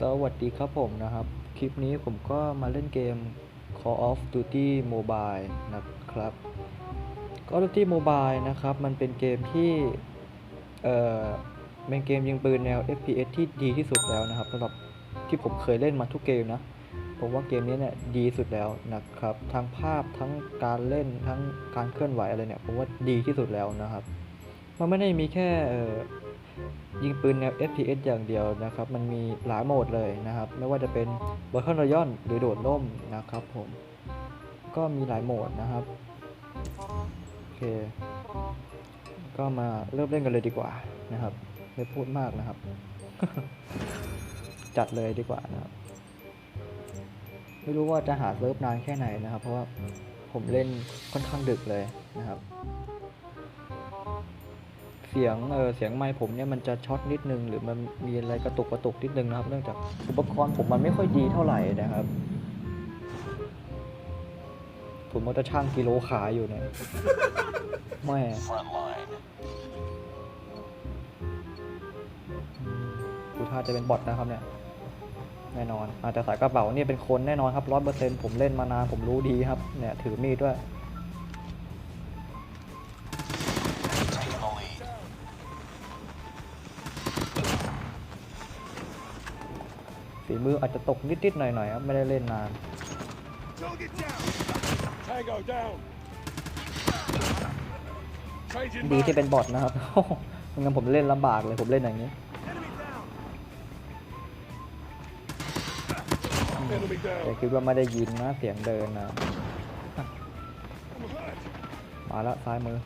สวัสดีครับผมนะครับ คลิปนี้ผมก็มาเล่นเกม Call of Duty Mobile นะครับ Call of Duty Mobile นะครับ มันเป็นเกมที่เอ่อเป็นเกมยิงปืนแนว FPS ที่ดีที่สุดแล้วนะครับสำหรับที่ผมเคยเล่นมาทุกเกมนะ ผมว่าเกมนี้เนี่ยดีสุดแล้วนะครับ ทั้งภาพทั้งการเล่นทั้งการเคลื่อนไหวอะไรเนี่ยผมว่าดีที่สุดแล้วนะครับ มันไม่ได้มีแค่ ยิงปืนแนว FPS อย่างเดียวนะครับ มันมีหลายโหมดเลยนะครับ ไม่ว่าจะเป็น Battle Royale หรือโดดร่มนะครับผม ก็มีหลายโหมดนะครับ โอเค ก็มาเริ่มเล่นกันเลยดีกว่านะครับ ไม่พูดมากนะครับ จัดเลยดีกว่านะครับ ไม่รู้ว่าจะหาเซิร์ฟนานแค่ไหนนะครับ เพราะว่าผมเล่นค่อนข้างดึกเลยนะครับ เสียงเออเสียงไมค์ผมเนี่ยมันจะช็อตนิดนึง หรือมันมีอะไรกระตุกกระตุกนิดนึงนะครับ เนื่องจากอุปกรณ์ผมมันไม่ค่อยดีเท่าไหร่นะครับ ผมก็จะช่างกิโลขาอยู่เนี่ยแม่ดูท่าจะเป็นบอทนะครับเนี่ยแน่นอนอาจจะใส่กระเป๋าเนี่ยเป็นคนแน่นอนครับร้อยเปอร์เซ็นต์ผมเล่นมานานผมรู้ดีครับเนี่ยถือมีดด้วย ฝีมืออาจจะตกนิดๆหน่อยๆครับไม่ได้เล่นนาน ดีที่เป็นบอทนะครับไม่งั้นผมเล่นลำบากเลยผมเล่นอย่างนี้แต่คิดว่าไม่ได้ยินนะเสียงเดินนะมาแล้วซ้ายมือ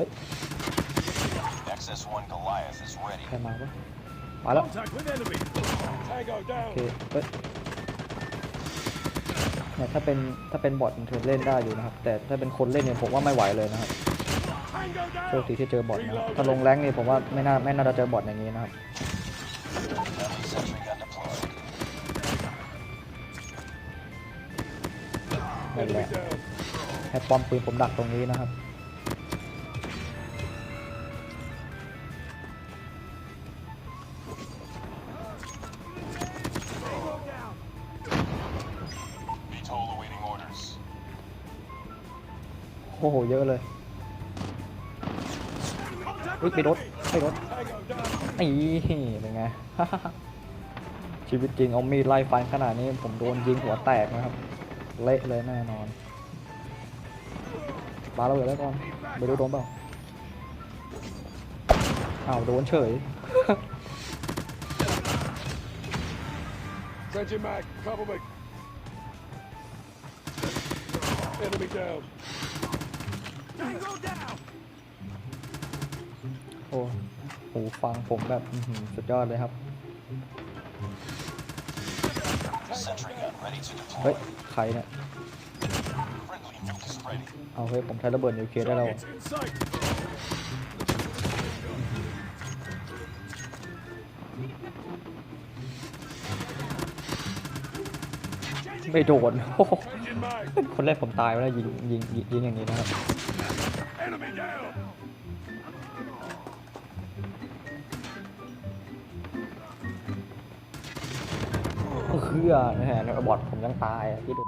ฮ้ย XS-1 Goliath is ready. ใครมาปะมาแล้ว Contact with enemy. Tango โอเค down. เฮ้ยเนี่ยถ้าเป็นถ้าเป็นบอทมันถือเล่นได้อยู่นะครับ แต่ถ้าเป็นคนเล่นเนี่ยผมว่าไม่ไหวเลยนะครับ Tango โชค down. ดีที่เจอบอทนะครับถ้าลงแรงนี่ผมว่าไม่น่าไม่น่าจะเจอบอทอย่างนี้นะครับ Friendly sentry gun deployed. นั่นแห Enemy ละ down. ให้ป้อมปืนผมดักตรงนี้นะครับ โอ้โห เยอะเลย Contact อุ้ย with ไปรถ enemy. ไปรถ Tango down. นี่เป็นไง ชีวิตจริงเอามีดไล่ฟันขนาดนี้ผมโดนยิงหัวแตกนะครับ เละเลยแน่นอนปาระเบิดแล้วก่อนไม่รู้โดนเปล่าอ้าวโดนเฉย Changing mag. Cover me. Enemy down. โอ้หูฟังผมแบบสุดยอดเลยครับ เฮ้ย ใครเนี่ย เอาเฮ้ย ผมใช้ระเบิดนิวเคลียร์ได้แล้ว ไม่โดนโอ้โหคนแรกผมตายไปแล้วยิงยิงยิงอย่างนี้นะครับเพื่อนะฮะบอดผมยังตายที่ดู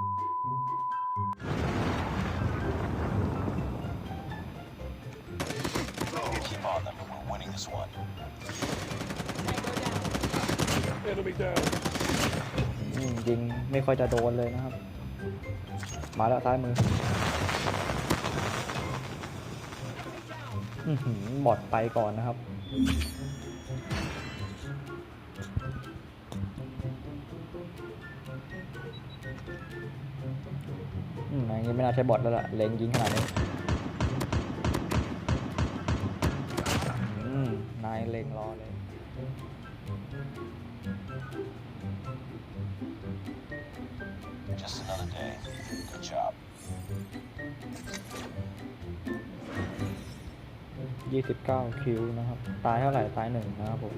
on them. We're winning this one. Enemy down. ยิงไม่ค่อยจะโดนเลยนะครับ มาแล้วซ้ายมือหือบอดไปก่อนนะครับ อืมอย่างนี้ไม่น่าใช่บอทแล้วล่ะ เล็งยิงขนาดนี้อืมนายเล็งรอเลย job. 29 คิวนะครับ ตายเท่าไหร่ ตายหนึ่งนะครับผม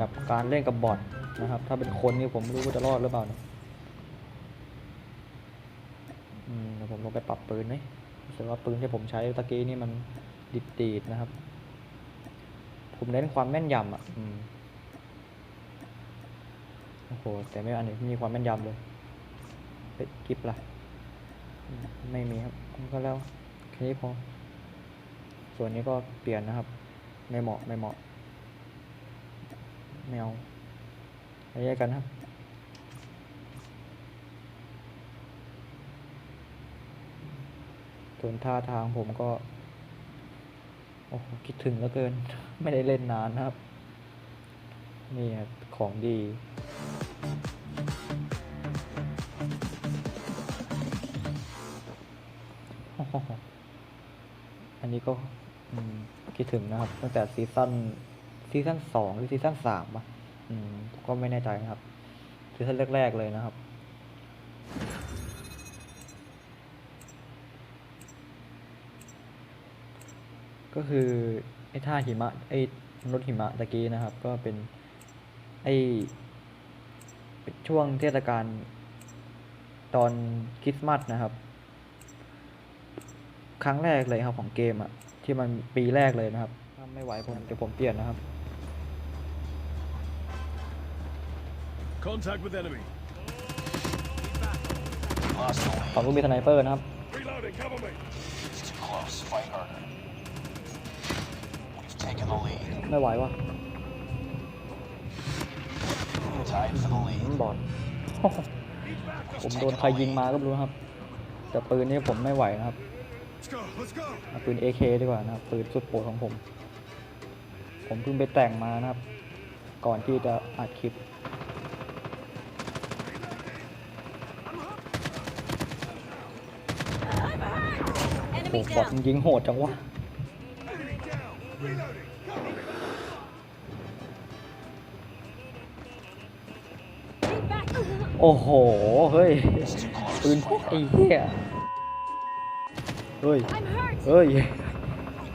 กับการเล่นกับบอทนะครับ ถ้าเป็นคนนี่ผมไม่รู้ว่าจะรอดหรือเปล่านะอืมเดี๋ยวผมลงไปปรับปืนไหมรู้สึกว่าปืนที่ผมใช้ตะกี้นี่มันดิดดีดนะครับ ผมเน้นความแม่นยำอะ อืม โอ้โห แต่ไม่อันนี้มีความแม่นยำเลย เฮ้ยกิฟล่ะ ไม่มีครับก็แล้วแค่นี้พอ ส่วนนี้ก็เปลี่ยนนะครับ ไม่เหมาะไม่เหมาะไม่เอาแยกกันครับส่วนท่าทางผมก็ โอ้โหคิดถึงเหลือเกิน ไม่ได้เล่นนานนะครับ นี่ครับของดี อันนี้ก็คิดถึงนะครับ ตั้งแต่ซีซั่นซีซั่นสองหรือซีซั่นสามะอืมก็ไม่แน่ใจนะครับ ซีซั่นแรกๆเลยนะครับก็คือไอ้ท่าหิมะไอ้มนุษย์หิมะตะกี้นะครับ ก็เป็นไอ้เป็นช่วงเทศกาลตอนคริสต์มาสนะครับ ครั้งแรกเลยครับของเกมอะที่มันปีแรกเลยนะครับ ถ้าไม่ไหวผมเดี๋ยวผมเปลี่ยนนะครับ Contact with enemy. Lost the ฝั่ง lead. ลูกมีสไนเปอร์นะครับ Reloading. Cover me. It's too close. Fight harder. We've taken the lead. ไม่ไหววะ Tied for the อื lead. มบอด ผมโดนใครยิงมาก็ไม่รู้นะครับ แต่ปืนนี้ผมไม่ไหวนะครับ Let's go. Let's go. เอาปืน AK ดีกว่านะครับปืนสุดโปรดของผม ผมเพิ่งไปแต่งมานะครับ ก่อนที่จะอัดคลิปโอ้ Enemy บอด down. มันยิงโหดจังวะ Enemy down. Reloading. Cover me. Get back. โอ้โห เฮ้ย ปืนพกไอ้เหี้ย เฮ้ย เฮ้ย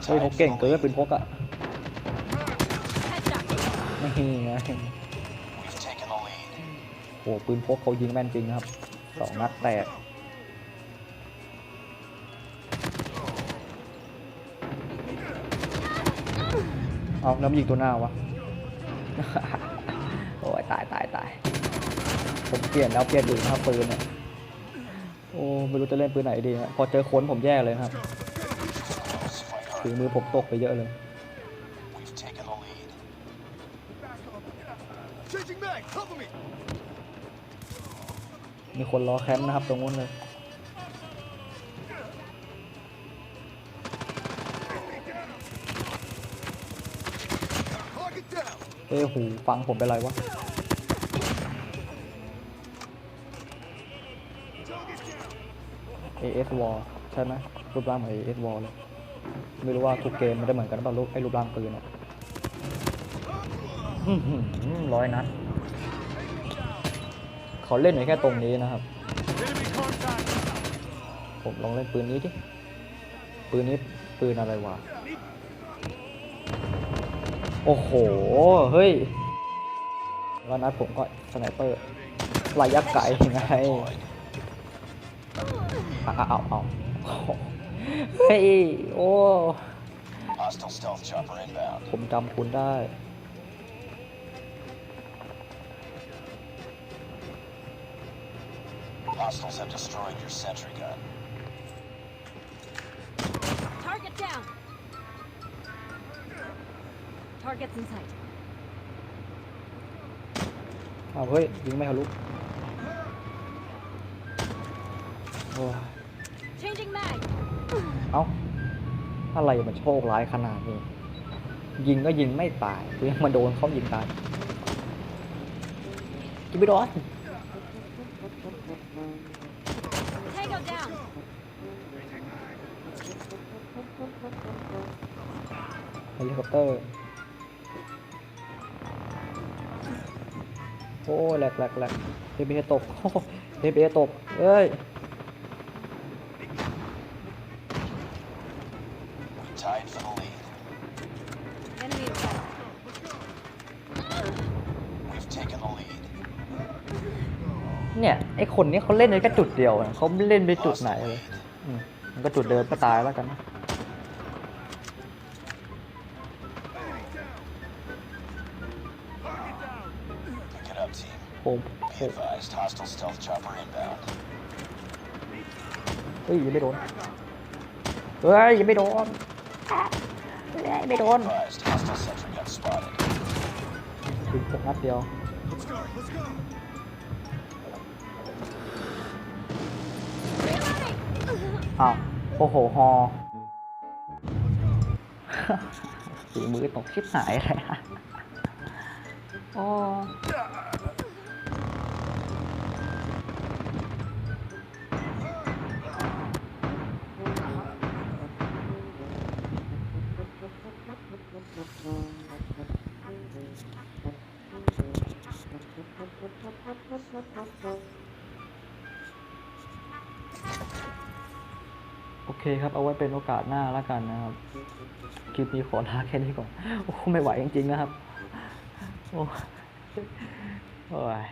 เฮ้ยเขาเก่งเกินปืนพกอะไม่ไง We've taken the lead. โอ้ปืนพกเขายิงแม่นจริงครับสองนัดแตกเอาแล้วยิงตัวหน้าวะ โอ้ยตายตายตาย ผมเปลี่ยนแล้วเปลี่ยนอีกนะครับปืนเนี่ย โอ้ไม่รู้จะเล่นปืนไหนดีนะพอเจอค้นผมแย่เลยครับถือมือผมตกไปเยอะเลยมีคนรอแคมป์นะครับตรงนู้นเลยเอ้หูฟังผมเป็นไรวะ Target down. AS Wall ใช่ไหมรูปร่างเหมือน AS Wall เลย ไม่รู้ว่าทุกเกมมันได้เหมือนกันหรือเปล่ารูปไอ้รูปร่างปืนอะร้อยนัดเขาเล่นไว้แค่ตรงนี้นะครับ ผมลองเล่นปืนนี้ดิ ปืนนี้ปืนอะไรวะ โอ้โห เฮ้ยแล้วนัดผมก็สไนเปอร์ระยะไกลไง เอาเอาเอาเอาเฮ้ย โอ้ Hostile stealth chopper inbound. ผมจำคุณได้ Hostiles have destroyed your sentry gun. Target down. Target's in sight. เอาเฮ้ย ยิงไม่ทะลุ เอ้า อะไรมันโชคร้ายขนาดนี้ ยิงก็ยิงไม่ตายกูยังมาโดนเขายิงตายกินไม่โดน Tango down. เฮลิคอปเตอร์ โอ้ยแหลกแหลกแหลกเฮเบตกโอ้เฮเบตกเอ้ย tied for the lead. Enemy in sight. We've taken the lead. เนี่ยไอคนนี้เขาเล่นในแค่จุดเดียวนะเขาไม่เล่นไปจุดไหนเลย Lost the lead. อืมมันก็จุดเดิมก็ตายแล้วกันนะ Pick it up, team. โอ้โห Be advised, hostile stealth chopper inbound. เฮ้ยยังไม่โดนเฮ้ยยังไม่โดน เฮ้ยไม่โดน Advised, hostile sentry gun spotted. ถึงสักนัดเดียว Let's go, let's go. Reloading! อ้าว โอ้โห ฮอ ฝีมือตกชิบหายเลยอะโอ้ โอเคครับ เอาไว้เป็นโอกาสหน้าแล้วกันนะครับ คลิปนี้ขอลาแค่นี้ก่อน โอ้ไม่ไหวจริงๆนะครับ โอ้โอ้ย